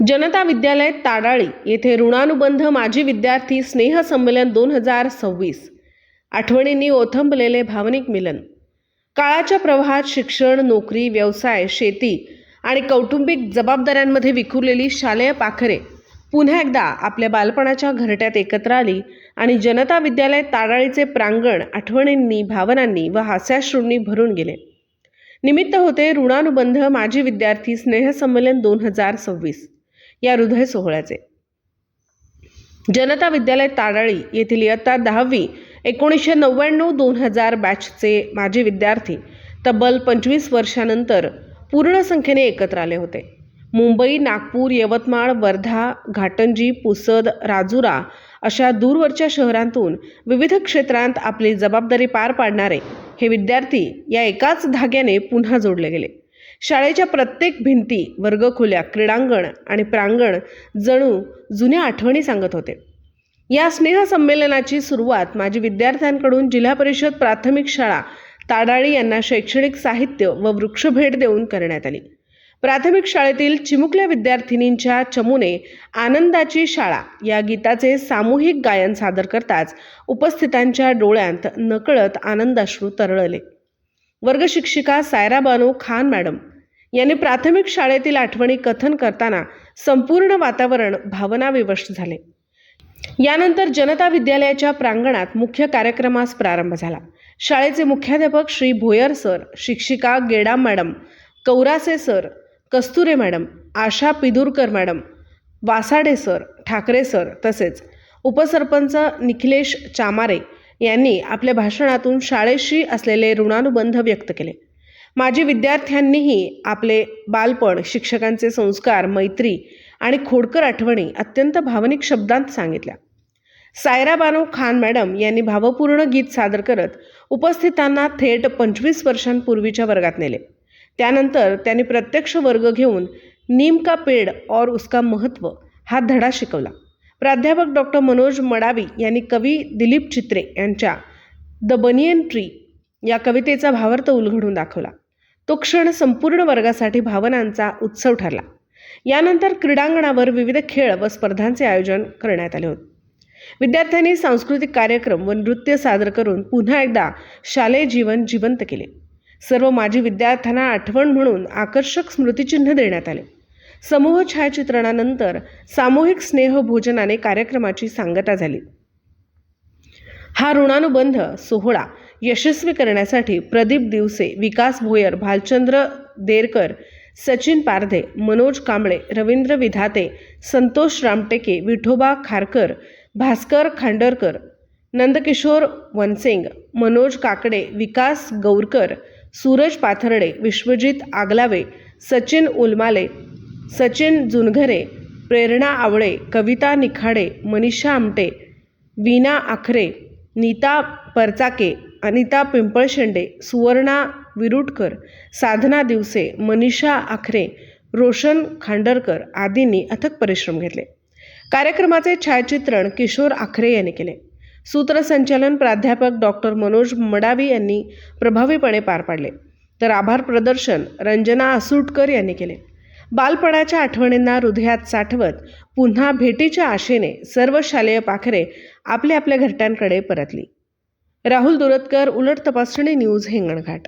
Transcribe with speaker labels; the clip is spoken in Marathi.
Speaker 1: जनता विद्यालय ताडाळी येथे ऋणानुबंध माजी विद्यार्थी स्नेह संमेलन दोन हजार सव्वीस. आठवणींनी ओथंबलेले भावनिक मिलन. काळाच्या प्रवाहात शिक्षण नोकरी व्यवसाय शेती आणि कौटुंबिक जबाबदाऱ्यांमध्ये विखुरलेली शालेय पाखरे पुन्हा एकदा आपल्या बालपणाच्या घरट्यात एकत्र आली आणि जनता विद्यालय ताडाळीचे प्रांगण आठवणींनी भावनांनी व हास्याश्रूंनी भरून गेले. निमित्त होते ऋणानुबंध माजी विद्यार्थी स्नेहसंमेलन दोन हजार सव्वीस. या हृदय सोहळ्याचे. जनता विद्यालय ताडाळी येथील इयत्ता दहावी एकोणीसशे नव्याण्णव दोन हजार बॅचचे माजी विद्यार्थी तब्बल पंचवीस वर्षानंतर पूर्ण संख्येने एकत्र आले होते. मुंबई नागपूर यवतमाळ वर्धा घाटंजी पुसद राजुरा अशा दूरवरच्या शहरांतून विविध क्षेत्रांत आपली जबाबदारी पार पाडणारे हे विद्यार्थी या एकाच धाग्याने पुन्हा जोडले गेले. शाळेच्या प्रत्येक भिंती वर्गखोल्या क्रीडांगण आणि प्रांगण जणू जुन्या आठवणी सांगत होते. या स्नेहसंमेलनाची सुरुवात माझी विद्यार्थ्यांकडून जिल्हा परिषद प्राथमिक शाळा ताडाळी यांना शैक्षणिक साहित्य व वृक्षभेट देऊन करण्यात आली. प्राथमिक शाळेतील चिमुकल्या विद्यार्थिनींच्या चमूने आनंदाची शाळा या गीताचे सामूहिक गायन सादर करताच उपस्थितांच्या डोळ्यांत नकळत आनंदाश्रू तरळले. वर्गशिक्षिका सायरा बानू खान मॅडम. यांनी प्राथमिक शाळेतील आठवणी कथन करताना संपूर्ण वातावरण भावनाविवश झाले. यानंतर जनता विद्यालयाच्या प्रांगणात मुख्य कार्यक्रमास प्रारंभ झाला. शाळेचे मुख्याध्यापक श्री भोयर सर शिक्षिका Gedam madam Kaurase sir Kasture madam Asha Pidurkar madam Wasade sir Thakare sir तसेच उपसरपंच निखिलेश चामारे यांनी आपल्या भाषणातून शाळेशी असलेले ऋणानुबंध व्यक्त केले. माजी विद्यार्थ्यांनीही आपले बालपण शिक्षकांचे संस्कार मैत्री आणि खोडकर आठवणी अत्यंत भावनिक शब्दांत सांगितल्या. सायरा बानो खान मॅडम यांनी भावपूर्ण गीत सादर करत उपस्थितांना थेट पंचवीस वर्षांपूर्वीच्या वर्गात नेले. त्यानंतर त्यांनी प्रत्यक्ष वर्ग घेऊन नीम का पेड और उसका महत्त्व हा धडा शिकवला. प्राध्यापक डॉक्टर मनोज मडावी यांनी कवी दिलीप चित्रे यांच्या द बनियन ट्री या कवितेचा भावार्थ उलगडून दाखवला. तो क्षण संपूर्ण वर्गासाठी भावनांचा उत्सव ठरला. यानंतर क्रीडांगणावर विविध खेळ व स्पर्धांचे आयोजन करण्यात आले होते. विद्यार्थ्यांनी सांस्कृतिक कार्यक्रम व नृत्य सादर करून पुन्हा एकदा शालेय जीवन जिवंत केले. सर्व माजी विद्यार्थ्यांना आठवण म्हणून आकर्षक स्मृतिचिन्ह देण्यात आले. समूह छायाचित्रणानंतर सामूहिक स्नेह भोजनाने कार्यक्रमाची सांगता झाली. हा ऋणानुबंध सोहळा यशस्वी करण्यासाठी प्रदीप दिवसे विकास भोयर भालचंद्र देरकर सचिन पारधे मनोज कांबळे रवींद्र विधाते संतोष रामटेके विठोबा खारकर भास्कर खांडरकर नंदकिशोर वनसिंग मनोज काकडे विकास गौरकर सूरज पाथर्डे विश्वजित आगलावे सचिन उलमाले सचिन जुनघरे प्रेरणा आवळे कविता निखाडे मनीषा आमटे वीणा आखरे नीता परचाके अनिता पिंपळशेंडे सुवर्णा विरुटकर साधना दिवसे मनीषा आखरे रोशन खांडरकर आदींनी अथक परिश्रम घेतले. कार्यक्रमाचे छायाचित्रण किशोर आखरे यांनी केले. सूत्रसंचालन प्राध्यापक डॉक्टर मनोज मडावी यांनी प्रभावीपणे पार पाडले. तर आभार प्रदर्शन रंजना असुटकर यांनी केले. बालपणाच्या आठवणींना हृदयात साठवत पुन्हा भेटीच्या आशेने सर्व शालेय पाखरे आपल्या आपल्या घरट्यांकडे परतली. राहुल दुरतकर उलट तपासणी न्यूज हिंगणघाट.